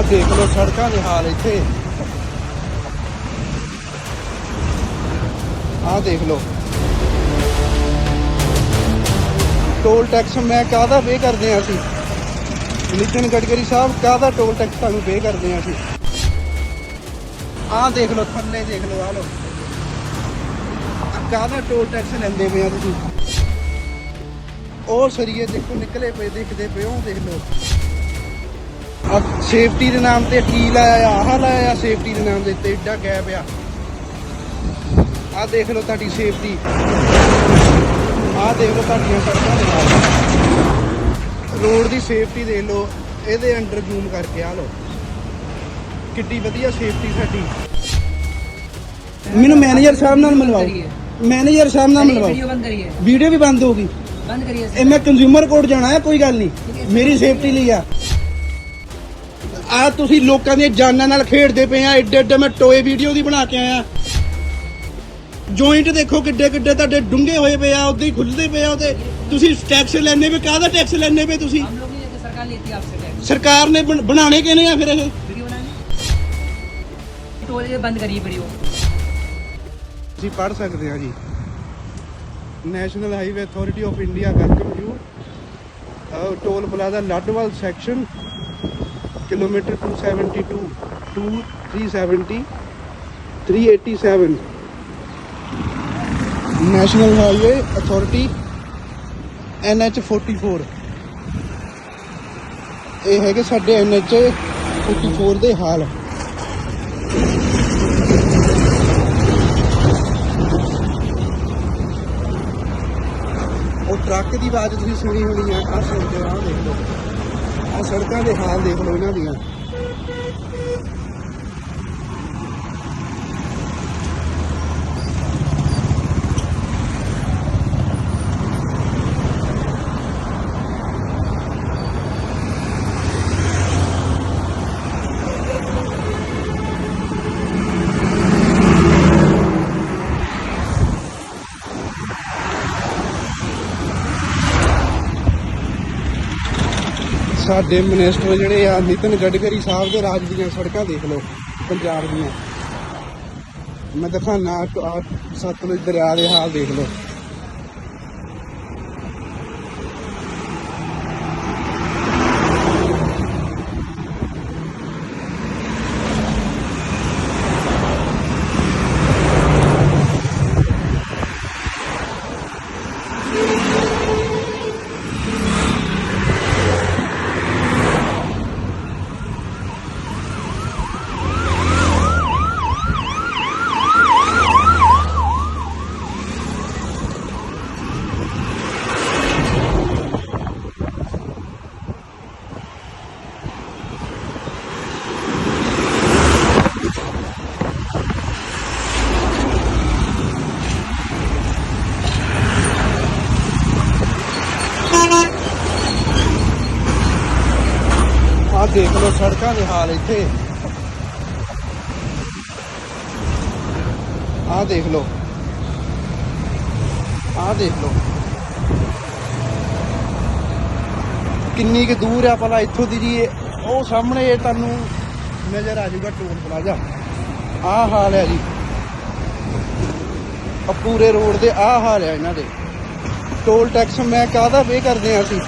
ਆਹ ਦੇਖ ਲਓ ਸੜਕਾਂ ਦੇ ਹਾਲ ਇੱਥੇ। ਆਹ ਦੇਖ ਲਓ। ਟੋਲ ਟੈਕਸ ਮੈਂ ਕਾਹਦਾ ਪੇ ਕਰਦੇ ਆ ਅਸੀਂ? ਨਿਤਿਨ ਗਡਕਰੀ ਸਾਹਿਬ, ਕਾਹਦਾ ਟੋਲ ਟੈਕਸ ਤੁਹਾਨੂੰ ਪੇ ਕਰਦੇ ਆ ਅਸੀਂ? ਆਹ ਦੇਖ ਲਓ, ਥੱਲੇ ਦੇਖ ਲਓ, ਆਹ ਲਓ। ਕਾਹਦਾ ਟੋਲ ਟੈਕਸ ਲੈਂਦੇ ਪਏ ਆ ਤੁਸੀਂ? ਉਹ ਸਰੀਏ ਦੇਖੋ, ਨਿਕਲੇ ਪਏ, ਦਿਖਦੇ ਪਏ ਉਹ ਦੇਖ ਲਓ। ਸੇਫਟੀ ਦੇ ਨਾਮ ਤੇ ਕੀ ਲਾਇਆ ਆ ਆਹ ਲਾਇਆ ਸੇਫਟੀ ਦੇ ਨਾਮ ਦੇ ਤੇ ਏਡਾ ਗੈਪ ਆ। ਆ ਦੇਖ ਲਓ ਤੁਹਾਡੀ ਸੇਫਟੀ ਆ ਦੇਖ ਲਓ ਤੁਹਾਡੀਆਂ ਸੜਕਾਂ ਦੇ ਨਾਲ। ਰੋਡ ਦੀ ਸੇਫਟੀ ਦੇਖ ਲਓ ਇਹਦੇ ਅੰਡਰ ਜ਼ੂਮ ਕਰਕੇ ਆ ਲਓ। ਕਿੱਡੀ ਵਧੀਆ ਸੇਫਟੀ ਸਾਡੀ। ਮੈਨੂੰ ਮੈਨੇਜਰ ਸਾਹਿਬ ਨਾਲ ਮਿਲਵਾਓ। ਮੈਨੇਜਰ ਸਾਹਿਬ ਨਾਲ ਮਿਲਵਾਓ। ਵੀਡੀਓ ਵੀ ਬੰਦ ਹੋਗੀ ਬੰਦ ਕਰੀਏ ਇਹ ਮੈਂ ਕੰਜੂਮਰ ਕੋਰਟ ਜਾਣਾ ਹੈ ਕੋਈ ਗੱਲ ਨਹੀਂ। ਮੇਰੀ ਸੇਫਟੀ ਲਈ ਆ। ਆ ਤੁਸੀਂ ਲੋਕਾਂ ਦੀਆਂ ਜਾਨਾਂ ਨਾਲ ਖੇਡਦੇ ਪਏ ਆ ਏਡੇ ਏਡੇ ਮੈਂ ਟੋਏ ਵੀਡੀਓ ਦੀ ਬਣਾ ਕੇ ਆਇਆ ਜੋਇੰਟ ਦੇਖੋ ਕਿੱਡੇ ਕਿੱਡੇ ਤੁਹਾਡੇ ਡੁੰਗੇ ਹੋਏ ਪਏ ਆ ਉਦਾਂ ਹੀ ਖੁੱਲਦੇ ਪਏ ਆ ਉਹਦੇ ਤੁਸੀਂ ਟੈਕਸ ਲੈਣੇ ਵੇ ਕਾਹਦਾ ਟੈਕਸ ਲੈਣੇ ਵੇ ਤੁਸੀਂ हम लोग नहीं लेते सरकार लेती है आपसे टैक्स ਸਰਕਾਰ ਨੇ ਬਣ- ਬਣਾਉਣੇ ਕਿਹਨੇ ਆ ਫਿਰ ਇਹ वीडियो बनाने टोल ये बंद करिए वीडियो ਤੁਸੀਂ ਪੜ੍ਹ ਸਕਦੇ ਆ ਜੀ national highway authority of India welcome you toll plaza Ladowal section kilometer 272 2 370 387 national highway authority NH 44 ਇਹ ਹੈਗੇ ਸਾਡੇ NH 44 ਦੇ ਹਾਲ ਉਹ ਟਰੱਕ ਦੀ ਆਵਾਜ਼ ਤੁਸੀਂ ਸੁਣੀ ਹੋਣੀ ਆ ਆਹ ਸੁਣਦੇ ਆ ਦੇਖ ਲਓ ਸੜਕਾਂ ਦੇ ਹਾਲ ਦੇਖ ਲਓ ਇਹਨਾਂ ਦੀਆਂ। ਸਾਡੇ ਮਿਨਿਸਟਰ ਜਿਹੜੇ ਆ, ਨਿਤਨ ਗਡਕਰੀ ਸਾਹਿਬ ਦੇ ਰਾਜ ਦੀਆਂ ਸੜਕਾਂ ਦੇਖ ਲਓ, ਪੰਜਾਬ ਦੀਆਂ। ਮੈਂ ਦਿਖਾਣਾ ਆਹ ਸਤਲੁਜ ਦਰਿਆ ਦੇ ਹਾਲ ਦੇਖ ਲਓ। ਦੇਖ ਲਓ ਸੜਕਾਂ ਦੇ ਹਾਲ ਇੱਥੇ। ਆਹ ਦੇਖ ਲਓ। ਆਹ ਦੇਖ ਲਓ। ਕਿੰਨੀ ਕੁ ਦੂਰ ਆ ਭਲਾ ਇੱਥੋਂ ਦੀ ਜੀ ਇਹ- ਉਹ ਸਾਹਮਣੇ ਇਹ ਤੁਹਾਨੂੰ ਨਜ਼ਰ ਆ ਜਾਊਗਾ ਟੋਲ ਪਲਾਜ਼ਾ। ਆਹ ਹਾਲ ਹੈ ਜੀ। ਆ ਪੂਰੇ ਰੋਡ ਦੇ ਆਹ ਹਾਲ ਹੈ ਇਹਨਾਂ ਦੇ। ਟੋਲ ਟੈਕਸ ਮੈਂ ਕਾਹਦਾ ਪੇ ਕਰਦੇ ਆ ਅਸੀਂ?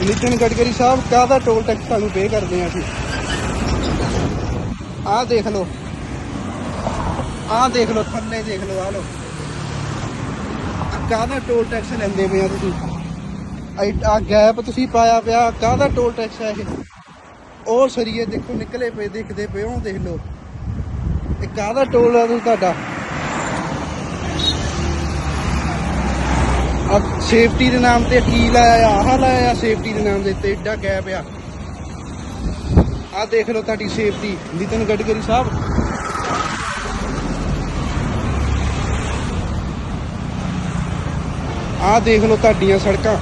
ਨਿਤਿਨ ਗਡਕਰੀ ਸਾਹਿਬ, ਕਾਹਦਾ ਟੋਲ ਟੈਕਸ ਤੁਹਾਨੂੰ ਪੇ ਕਰਦੇ ਆ ਅਸੀਂ? ਆਹ ਦੇਖ ਲਓ। ਆਹ ਦੇਖ ਲਓ, ਥੱਲੇ ਦੇਖ ਲਓ, ਆਹ ਲਓ। ਕਾਹਦਾ ਟੋਲ ਟੈਕਸ ਲੈਂਦੇ ਪਏ ਆ ਤੁਸੀਂ? ਆ ਗੈਪ ਤੁਸੀਂ ਪਾਇਆ ਪਿਆ, ਕਾਹਦਾ ਟੋਲ ਟੈਕਸ ਹੈ ਇਹ? ਉਹ ਸਰੀਏ ਦੇਖੋ, ਨਿਕਲੇ ਪਏ, ਦਿਖਦੇ ਪਏ ਉਹ ਦੇਖ ਲਓ। ਇਹ ਕਾਹਦਾ ਟੋਲ ਆ ਤੁਹਾਡਾ ਆ ਸੇਫਟੀ ਦੇ ਨਾਮ ਤੇ ਕੀ ਲਾਇਆ ਆ, ਆਹ ਲਾਇਆ ਆ ਸੇਫਟੀ ਦੇ ਨਾਮ ਦੇ ਤੇ ਏਡਾ ਗੈਪ ਆ। ਆ ਦੇਖ ਲਓ ਤੁਹਾਡੀ ਸੇਫਟੀ, ਨਿਤਨ ਗਡਕਰੀ ਸਾਹਿਬ। ਆ ਦੇਖ ਲਓ ਤੁਹਾਡੀਆਂ ਸੜਕਾਂ।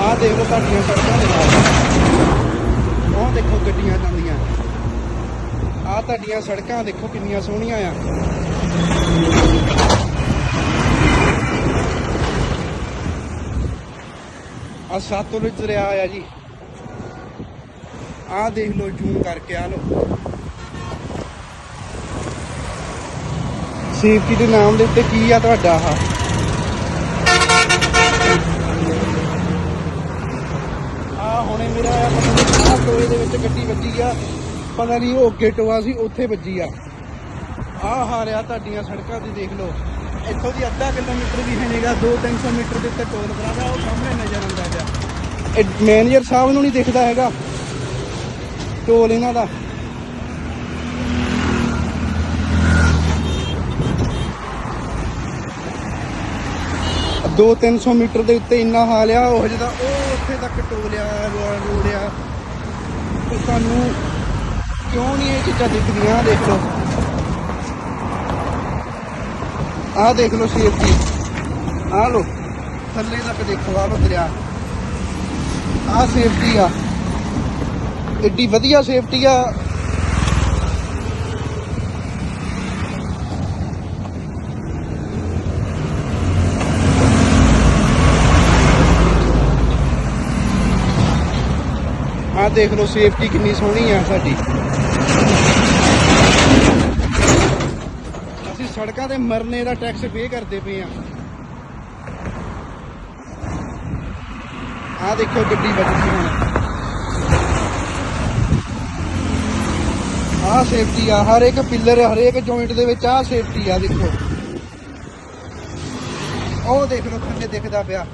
ਆ ਦੇਖ ਲਓ ਤੁਹਾਡੀਆਂ ਸੜਕਾਂ ਦੇ ਨਾਲ। ਉਹ ਦੇਖੋ ਗੱਡੀਆਂ ਜਾਂਦੀਆਂ। ਆ ਤੁਹਾਡੀਆਂ ਸੜਕਾਂ ਦੇਖੋ ਕਿੰਨੀਆਂ ਸੋਹਣੀਆਂ ਆ। ਆ ਸਤਲੁਜ ਦਰਿਆ ਆ ਜੀ। ਆ ਦੇਖ ਲਓ ਜ਼ੂਮ ਕਰਕੇ ਆ ਲਓ। ਸੇਫਟੀ ਦੇ ਨਾਮ ਦੇ ਉੱਤੇ ਕੀ ਆ ਤੁਹਾਡਾ ਆ ਆ ਹੁਣੇ ਮੇਰਾ ਪਤਾ ਟੋਏ ਦੇ ਵਿੱਚ ਗੱਡੀ ਵੱਜੀ ਆ। ਪਤਾ ਨਹੀਂ ਉਹ ਅੱਗੇ ਟੋਆ ਸੀ, ਉੱਥੇ ਵੱਜੀ ਆ। ਆਹ ਹਾਰਿਆ ਤੁਹਾਡੀਆਂ ਸੜਕਾਂ ਦੀ ਦੇਖ ਲਓ। ਇੱਥੋਂ ਦੀ ਅੱਧਾ ਕਿਲੋਮੀਟਰ ਵੀ ਹੈ ਨਹੀਂਗਾ 2-300 ਮੀਟਰ ਦੇ ਉੱਤੇ ਟੋਲ ਪਲਾਜ਼ਾ, ਉਹ ਸਾਹਮਣੇ ਨਜ਼ਰ ਆਉਂਦਾ ਪਿਆ ਇਹ ਮੈਨੇਜਰ ਸਾਹਿਬ ਨੂੰ ਨਹੀਂ ਦਿਖਦਾ ਹੈਗਾ, ਟੋਲ ਇਹਨਾਂ ਦਾ। ਦੋ 300 ਮੀਟਰ ਦੇ ਉੱਤੇ ਇੰਨਾ ਹਾਲ ਆ, ਉਹ ਜਿਹਦਾ ਉਹ ਉੱਥੇ ਤੱਕ ਟੋਲਿਆ ਰੋੜਿਆ ਤੇ ਤੁਹਾਨੂੰ ਕਿਉਂ ਨਹੀਂ ਇਹ ਚੀਜ਼ਾਂ ਦਿਖਦੀਆਂ, ਦੇਖੋ ਲਓ ਆਹ ਦੇਖ ਲਓ ਸੇਫਟੀ ਆਹ ਲਓ ਥੱਲੇ ਤੱਕ ਦੇਖੋ ਆਹ ਲਓ ਦਰਿਆ ਆਹ ਸੇਫਟੀ ਆ ਏਡੀ ਵਧੀਆ ਸੇਫਟੀ ਆ ਆਹ ਦੇਖ ਲਓ ਸੇਫਟੀ ਕਿੰਨੀ ਸੋਹਣੀ ਆ ਸਾਡੀ ਅਸੀਂ ਸੜਕਾਂ ਤੇ ਮਰਨੇ ਦਾ ਟੈਕਸ ਪੇ ਕਰਦੇ ਪਏ ਆ। ਆਹ ਦੇਖੋ ਗੱਡੀ ਵੱਜਦੀ ਹੁਣ ਆਹ ਸੇਫਟੀ ਆ, ਹਰ ਇੱਕ ਪਿੱਲਰ ਹਰੇਕ ਜੁਆਇੰਟ ਦੇ ਵਿੱਚ ਆ ਸੇਫਟੀ ਆ, ਦੇਖੋ। ਉਹ ਦੇਖ ਲਓ ਥੱਲੇ ਦਿਖਦਾ ਪਿਆ।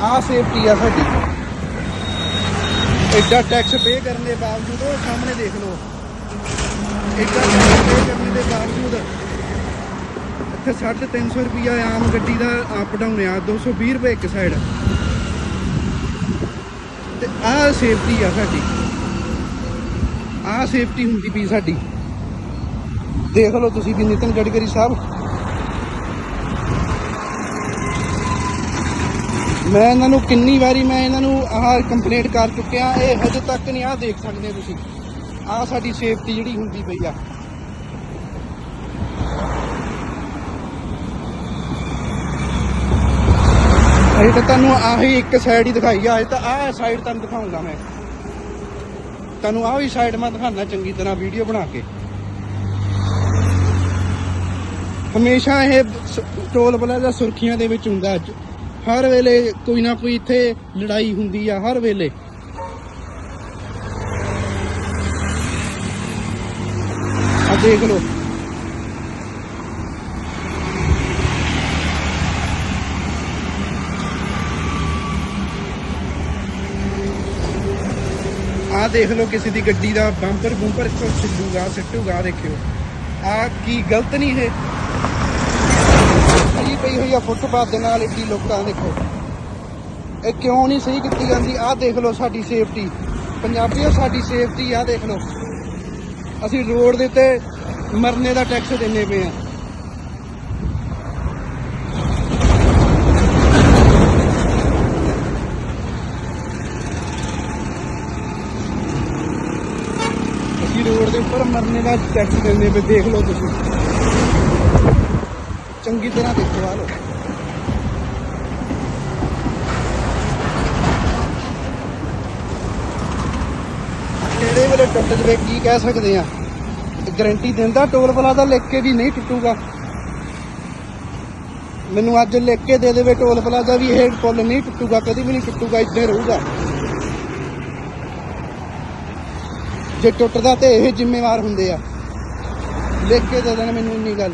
ਆ ਸੇਫਟੀ ਆ ਸਾਡੀ। ਐਡਾ ਟੈਕਸ ਪੇ ਕਰਨ ਦੇ ਬਾਵਜੂਦ ਉਹ ਸਾਹਮਣੇ ਦੇਖ ਲਓ। ਐਡਾ ਟੈਕਸ ਕਰਨ ਦੇ ਬਾਵਜੂਦ ਇੱਥੇ 350 ਰੁਪਿਆ ਆਮ ਗੱਡੀ ਦਾ ਅਪ ਡਾਊਨ ਆ 220 ਰੁਪਏ ਇੱਕ ਸਾਈਡ ਤੇ ਆਹ ਸੇਫਟੀ ਆ ਸਾਡੀ। ਆਹ ਸੇਫਟੀ ਹੁੰਦੀ ਪਈ ਸਾਡੀ। ਦੇਖ ਲਓ ਤੁਸੀਂ ਵੀ ਨਿਤਨ ਗਡਕਰੀ ਸਾਹਿਬ। ਮੈਂ ਇਹਨਾਂ ਨੂੰ ਕਿੰਨੀ ਵਾਰੀ ਮੈਂ ਇਹਨਾਂ ਨੂੰ ਆਹ ਕੰਪਲੇਂਟ ਕਰ ਚੁੱਕਿਆ, ਇਹ ਹਜੇ ਤੱਕ ਨਹੀਂ ਆਹ ਦੇਖ ਸਕਦੇ ਤੁਸੀਂ। ਆਹ ਸਾਡੀ ਸੇਫਟੀ ਜਿਹੜੀ ਹੁੰਦੀ ਪਈ ਆ। ਅਜੇ ਤਾਂ ਤੁਹਾਨੂੰ ਆਹੀ ਇੱਕ ਸਾਈਡ ਹੀ ਦਿਖਾਈ ਆ, ਅਜੇ ਤਾਂ ਆਹ ਸਾਈਡ ਤੁਹਾਨੂੰ ਦਿਖਾਉਂਗਾ ਮੈਂ। ਤੁਹਾਨੂੰ ਆਹ ਵੀ ਸਾਈਡ ਮੈਂ ਦਿਖਾਉਣਾ ਚੰਗੀ ਤਰ੍ਹਾਂ ਵੀਡੀਓ ਬਣਾ ਕੇ। ਹਮੇਸ਼ਾ ਇਹ ਸ- ਟੋਲ ਪਲਾਜ਼ਾ ਸੁਰਖੀਆਂ ਦੇ ਵਿੱਚ ਹੁੰਦਾ ਅੱਜ। ਹਰ ਵੇਲੇ ਕੋਈ ਨਾ ਕੋਈ ਇੱਥੇ ਲੜਾਈ ਹੁੰਦੀ ਆ, ਹਰ ਵੇਲੇ। ਦੇਖ ਲਓ। ਆ ਦੇਖ ਲਓ ਕਿਸੇ ਦੀ ਗੱਡੀ ਦਾ ਬੰਪਰ ਬੰਪਰ ਸਿੱਟੂਗਾ ਸਿੱਟੂਗਾ, ਦੇਖਿਓ। ਆ ਕੀ ਗਲਤ ਨਹੀਂ ਹੈ ਕੀ ਪਈ ਹੋਈ ਆ ਫੁੱਟਪਾਥ ਦੇ ਨਾਲ ਏਡੀ ਲੋਕਾਂ ਦੇਖੋ। ਇਹ ਕਿਉਂ ਨਹੀਂ ਸਹੀ ਕੀਤੀ ਜਾਂਦੀ? ਆਹ ਦੇਖ ਲਓ ਸਾਡੀ ਸੇਫਟੀ ਪੰਜਾਬੀਓ, ਸਾਡੀ ਸੇਫਟੀ ਆ ਦੇਖ ਲਓ। ਅਸੀਂ ਰੋਡ ਦੇ ਉੱਤੇ ਮਰਨੇ ਦਾ ਟੈਕਸ ਦਿੰਨੇ ਪਏ ਆ ਅਸੀਂ ਰੋਡ ਦੇ ਉੱਪਰ ਮਰਨੇ ਦਾ ਟੈਕਸ ਦਿੰਦੇ ਪਏ, ਦੇਖ ਲਓ ਤੁਸੀਂ। ਚੰਗੀ ਤਰ੍ਹਾਂ ਦੇਖੋ ਆ ਲਓ ਕਿਹੜੇ ਵੇਲੇ ਟੁੱਟ ਜਵੇ, ਕੀ ਕਹਿ ਸਕਦੇ ਆ? ਗਾਰੰਟੀ ਦਿੰਦਾ, ਟੋਲ ਪਲਾਜ਼ਾ ਲਿਖ ਕੇ ਵੀ ਨਹੀਂ ਟੁੱਟੂਗਾ। ਮੈਨੂੰ ਅੱਜ ਲਿਖ ਕੇ ਦੇ ਦੇਵੇ, ਟੋਲ ਪਲਾਜ਼ਾ ਵੀ ਇਹ ਪੁੱਲ ਨਹੀਂ ਟੁੱਟੂਗਾ, ਕਦੀ ਵੀ ਨਹੀਂ ਟੁੱਟੂਗਾ ਇੱਦਾਂ ਹੀ ਰਹੂਗਾ। ਜੇ ਟੁੱਟਦਾ ਤੇ ਇਹ ਜ਼ਿੰਮੇਵਾਰ ਹੁੰਦੇ ਆ। ਲਿਖ ਕੇ ਦੇ ਦੇਣ ਮੈਨੂੰ ਇੰਨੀ ਗੱਲ।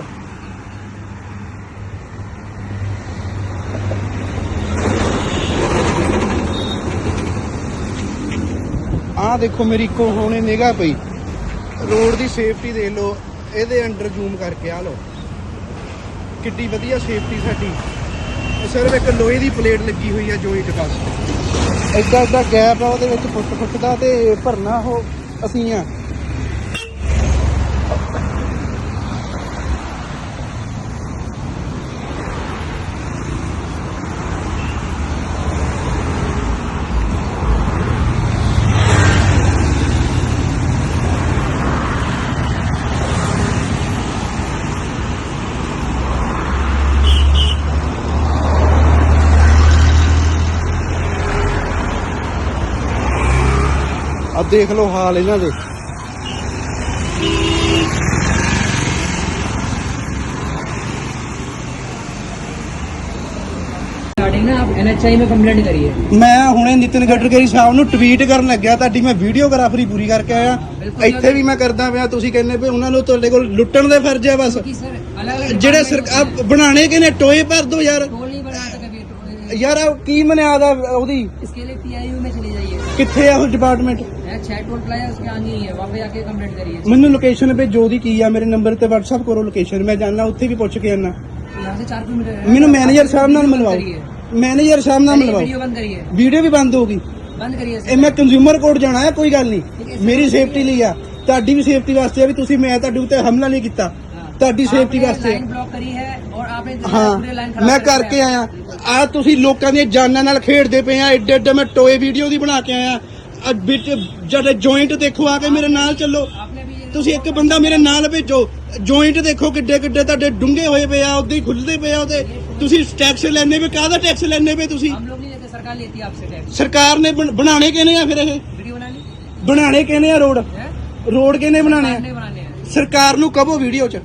ਆਹ ਦੇਖੋ ਮੇਰੀ ਕੋ ਹੋਣੇ ਨਿਗਾ ਪਈ। ਰੋਡ ਦੀ ਸੇਫਟੀ ਦੇਖ ਲਓ, ਇਹਦੇ ਅੰਡਰ ਜ਼ੂਮ ਕਰਕੇ ਆ ਲਓ। ਕਿੱਡੀ ਵਧੀਆ ਸੇਫਟੀ ਸਾਡੀ। ਸਿਰਫ ਇੱਕ ਲੋਹੇ ਦੀ ਪਲੇਟ ਲੱਗੀ ਹੋਈ ਆ ਜੋਇੰਟ ਬਸ ਐਡਾ ਐਡਾ ਗੈਪ ਆ, ਉਹਦੇ ਵਿੱਚ ਫੁੱਟ ਫੁੱਟਦਾ ਤੇ ਭਰਨਾ ਉਹ ਅਸੀਂ ਆ। ਆ ਦੇਖ ਲਓ ਹਾਲ ਇਹਨਾਂ ਦੇ। ਮੈਂ ਹੁਣੇ ਨਿਤਿਨ ਗਡਕਰੀ ਸਾਹਿਬ ਨੂੰ ਟਵੀਟ ਕਰਨ ਲੱਗਿਆ ਤੁਹਾਡੀ ਮੈਂ ਵੀਡੀਓਗ੍ਰਾਫਰੀ ਪੂਰੀ ਕਰਕੇ ਆਇਆ। ਇੱਥੇ ਵੀ ਮੈਂ ਕਰਦਾ ਪਿਆ ਤੁਸੀਂ ਕਹਿੰਦੇ ਪਏ ਉਹਨਾਂ ਨੂੰ ਤੁਹਾਡੇ ਕੋਲ ਲੁੱਟਣ ਦੇ ਫਰਜ਼ ਹੈ ਬਸ। ਜਿਹੜੇ ਸਰਕਾਰ ਬਣਾਣੇ ਕਿਨੇ ਟੋਏ ਭਰ ਦੋ ਯਾਰ। कभी टोल- ਯਾਰ ਆਹ ਕੀ ਮਨਿਆਦਾ ਉਹਦੀ इसके लिए पीआईयू में चले जाइए ਕਿੱਥੇ ਆ ਉਹ ਡਿਪਾਰਟਮੈਂਟ है छह टोल प्लाजा उसके आगे ही है वहाँ पे जाके कंप्लेंट करिए ਮੈਨੂੰ ਲੋਕੇਸ਼ਨ ਭੇਜੋ ਉਹਦੀ ਕੀ ਆ ਮੇਰੇ ਨੰਬਰ ਤੇ WhatsApp ਕਰੋ ਲੋਕੇਸ਼ਨ ਮੈਂ ਜਾਣਨਾ ਉੱਥੇ ਵੀ ਪੁੱਛ ਕੇ ਆਣਾ यहाँ से चार किलोमीटर है ਮੈਨੂੰ ਮੈਨੇਜਰ ਸਾਹਿਬ ਨਾਲ करिए ਮਿਲਵਾਓ ਮੈਨੇਜਰ ਸਾਹਿਬ ਨਾਲ वीडियो ਮਿਲਵਾਓ बंद करिए ਵੀਡੀਓ ਵੀ ਬੰਦ ਹੋਊਗੀ बंद करिए ਇਹ ਮੈਂ ਕੰਜ਼ਿਊਮਰ ਕੋਰਟ ਜਾਣਾ ਹੈ ਕੋਈ ਗੱਲ ਨਹੀਂ ਮੇਰੀ ਸੇਫਟੀ ਲਈ ਆ ਤੁਹਾਡੀ ਵੀ ਸੇਫਟੀ ਵਾਸਤੇ ਆ ਵੀ ਤੁਸੀਂ ਮੈਂ ਤੁਹਾਡੇ ਉੱਤੇ ਹਮਲਾ ਨਹੀਂ ਕੀਤਾ ਤੁਹਾਡੀ ਸੇਫਟੀ ਵਾਸਤੇ लाइन ब्लॉक करी है ਹਾਂ ਮੈਂ ਕਰਕੇ ਆਇਆ। ਆ ਤੁਸੀਂ ਲੋਕਾਂ ਦੀਆਂ ਜਾਨਾਂ ਨਾਲ ਖੇਡਦੇ ਪਏ ਆ ਐਡੇ ਐਡੇ ਮੈਂ ਟੋਏ ਵੀਡੀਓ ਦੀ ਬਣਾ ਕੇ ਆਇਆ। ਵਿੱਚ ਜਦ ਜੁਆਇੰਟ ਦੇਖੋ ਆ ਕੇ ਮੇਰੇ ਨਾਲ ਚੱਲੋ। ਤੁਸੀਂ ਇੱਕ ਬੰਦਾ ਮੇਰੇ ਨਾਲ ਭੇਜੋ। ਜੁਆਇੰਟ ਦੇਖੋ ਕਿੱਡੇ ਕਿੱਡੇ ਤੁਹਾਡੇ ਡੁੰਗੇ ਹੋਏ ਪਏ ਆ ਉਦਾਂ ਹੀ ਖੁੱਲਦੇ ਪਏ ਆ ਉਹਦੇ। ਤੁਸੀਂ ਟੈਕਸ ਲੈਣੇ ਵੀ ਕਾਹਦਾ ਟੈਕਸ ਲੈਣੇ ਵੀ ਤੁਸੀਂ? ਸਰਕਾਰ ਨੇ ਬਣਾਣੇ ਕਿਹਨੇ ਆ ਫਿਰ ਇਹ? ਵੀਡੀਓ ਬਣਾਣੀ ਬਣਾਣੇ ਕਿਹਨੇ ਆ ਰੋਡ? ਰੋਡ ਕਿਹਨੇ ਬਣਾਣੇ ਸਰਕਾਰ ਨੂੰ ਕਹੋ ਵੀਡੀਓ 'ਚ।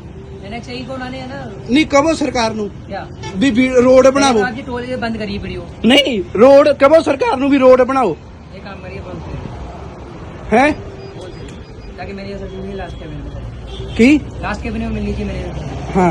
एनएचआई को बनाने हैं ना ਨਹੀਂ ਕਹੋ ਸਰਕਾਰ ਨੂੰ क्या ਵੀ ਵੀ ਰੋਡ ਬਣਾਵੋ आप जी टोल ये बंद करिए वीडियो ਨਹੀਂ ਰੋਡ ਕਹੋ ਸਰਕਾਰ ਨੂੰ ਵੀ ਰੋਡ ਬਣਾਓ ये काम करिए बोल से ਹੈ बोल से ताकि मेरी सर्टिफिकेट लास्ट कैबिन में ਕੀ लास्ट कैबिन में मिल लीजिए मेरे ਹਾਂ